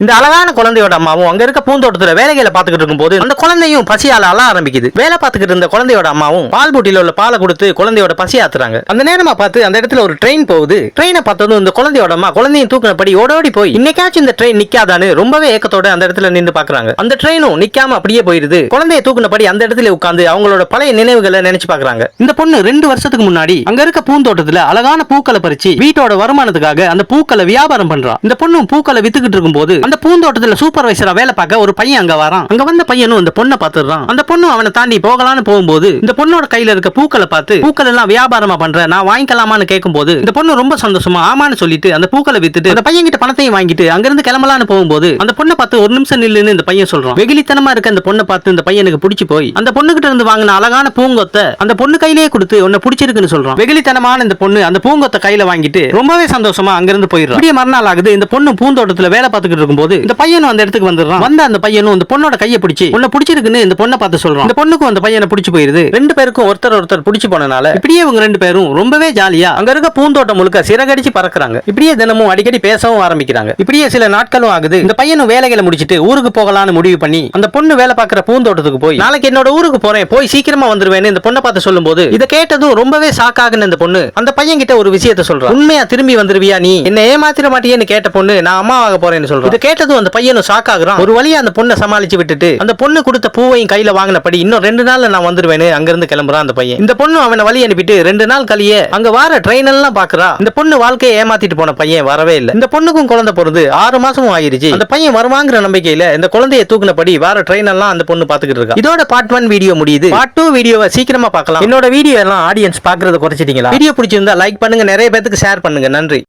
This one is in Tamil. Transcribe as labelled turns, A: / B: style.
A: இந்த அழகான குழந்தையோட அம்மாவும் அங்க இருக்க பூந்தோட்டத்துல வேலைகளை பார்த்துக்கிட்டு இருக்கும்போது அந்த குழந்தையும் பசியால அழ ஆரம்பிக்குது. வேலை பார்த்துக்கிட்டு இருந்த குழந்தையோட அம்மாவும் பால் பூட்டில உள்ள பாலை கொடுத்து குழந்தையோட பசி ஆத்துறாங்க. அந்த நேரமா பார்த்து அந்த இடத்துல ஒரு ட்ரெயின் போகுது. ட்ரெயினை பார்த்ததும் இந்த குழந்தையோட அம்மா குழந்தையும் தூக்கினபடி ஓடோடி போய் இன்னைக்காச்சும் இந்த ட்ரெயின் நிக்காதான்னு ரொம்பவே ஏக்கத்தோட அந்த இடத்துல நின்று பாக்குறாங்க அந்த ட்ரெயினும் நிக்காம அப்படியே போயிருது. குழந்தைய தூக்கினபடி அந்த இடத்துல உட்காந்து அவங்களோட பழைய நினைவுகளை நினைச்சு பாக்குறாங்க இந்த பொண்ணு ரெண்டு வருஷத்துக்கு முன்னாடி அங்க இருக்க பூந்தோட்டத்துல அழகான பூக்களை பறிச்சு வீட்டோட வருமானத்துக்காக அந்த பூக்களை வியாபாரம் பண்றான் இந்த பொண்ணும் பூக்களை வித்துக்கிட்டு இருக்கும்போது அந்த பூந்தோட்டத்துல சூப்பர்வைசரா வேலை பார்க்க ஒரு பையன் அங்க வரான். அங்க வந்த பையனும் அந்த பொண்ணை பாத்துறான் அந்த பொண்ணு அவனை தாண்டி போகலான்னு போகும்போது இந்த பொண்ணோட கையில இருக்க பூக்களை பார்த்து பூக்கள் எல்லாம் வியாபாரமா பண்ற நான் வாங்கிக்கலாமான்னு கேட்கும்போது இந்த பொண்ணு ரொம்ப சந்தோஷமா ஆமான்னு சொல்லிட்டு அந்த பூக்களை வித்துட்டு அந்த பையன் கிட்ட பணத்தையும் வாங்கிட்டு அங்கிருந்து கிளம்பலான்னு போகும்போது அந்த பொண்ணை பார்த்து ஒரு நிமிஷம் நில்லுன்னு இந்த பையன் சொல்றான். வெகுளித்தனமா இருக்க அந்த பொண்ணை பார்த்து இந்த பையனுக்கு பிடிச்சி போய் அந்த பொண்ணு கிட்ட இருந்து வாங்கின அழகான பூங்கொத்தை அந்த பொண்ணு கையிலேயே கொடுத்து உன்னை பிடிச்சிருக்குன்னு சொல்றான். வெகுளித்தனமான இந்த பொண்ணு அந்த பூங்கொத்தை கையில வாங்கிட்டு ரொம்பவே சந்தோஷமா அங்கிருந்து போயிடுறான். மறுநாள் ஆகுது இந்த பொண்ணு பூந்தோட்டத்துல வேலை பார்த்துக்கிட்டு இருக்கும் இருக்கும்போது இந்த பையனும் அந்த இடத்துக்கு வந்துடுறான். வந்த அந்த பையனும் இந்த பொண்ணோட கையை பிடிச்சி உன்னை பிடிச்சிருக்குன்னு இந்த பொண்ணை பார்த்து சொல்றான். இந்த பொண்ணுக்கும் அந்த பையனை பிடிச்சு போயிருது. ரெண்டு பேருக்கும் ஒருத்தர் ஒருத்தர் பிடிச்சு போனனால இப்படியே இவங்க ரெண்டு பேரும் ரொம்பவே ஜாலியா அங்க இருக்க பூந்தோட்டம் முழுக்க சிறகடிச்சு பறக்குறாங்க. இப்படியே தினமும் அடிக்கடி பேசவும் ஆரம்பிக்கிறாங்க. இப்படியே சில நாட்களும் ஆகுது. இந்த பையனும் வேலைகளை முடிச்சிட்டு ஊருக்கு போகலான்னு முடிவு பண்ணி அந்த பொண்ணு வேலை பார்க்குற பூந்தோட்டத்துக்கு போய் நாளைக்கு என்னோட ஊருக்கு போறேன் போய் சீக்கிரமா வந்துருவேன்னு இந்த பொண்ணை பார்த்து சொல்லும்போது இதை கேட்டதும் ரொம்பவே ஷாக்காகுன இந்த பொண்ணு அந்த பையன் கிட்ட ஒரு விஷயத்த சொல்றான் உண்மையா திரும்பி வந்துருவியா நீ? என்ன ஏமாத்திர மாட்டியேன்னு கேட்ட பொண்ணு நான் அம்மாவாக போறேன்னு சொல்றேன் கேட்டதும் அந்த பையனும் ஷாக் ஆகுறான். ஒரு வழியா அந்த பொண்ணை சமாளிச்சு விட்டுட்டு அந்த பொண்ணு கொடுத்த பூவையும் கையில வாங்கினபடி இன்னும் ரெண்டு நாள்ல நான் வந்துருவேன் அங்கிருந்து கிளம்புறான் அந்த பையன். இந்த பொண்ணு அவனை வழி அனுப்பிட்டு ரெண்டு நாள் கழியே அங்க வார ட்ரெயின் எல்லாம் பாக்குறா. இந்த பொண்ணு வாழ்க்கையை ஏமாத்திட்டு போன பையன் வரவே இல்லை. இந்த பொண்ணுக்கும் குழந்தை பிறந்து ஆறு மாசமும் ஆயிருச்சு. அந்த பையன் வருவாங்கிற நம்பிக்கையில இந்த குழந்தைய தூக்குனபடி வார ட்ரெயின் எல்லாம் அந்த பொண்ணு பாத்துக்கிட்டு இருக்கா. இதோட பார்ட் ஒன் வீடியோ முடியுது. பார்ட் டூ வீடியோவை சீக்கிரமா பார்க்கலாம். என்னோட வீடியோ எல்லாம் ஆடியன்ஸ் பாக்குறத குறைச்சிட்டீங்களா? வீடியோ பிடிச்சிருந்தா லைக் பண்ணுங்க. நிறைய பேருக்கு ஷேர் பண்ணுங்க. நன்றி.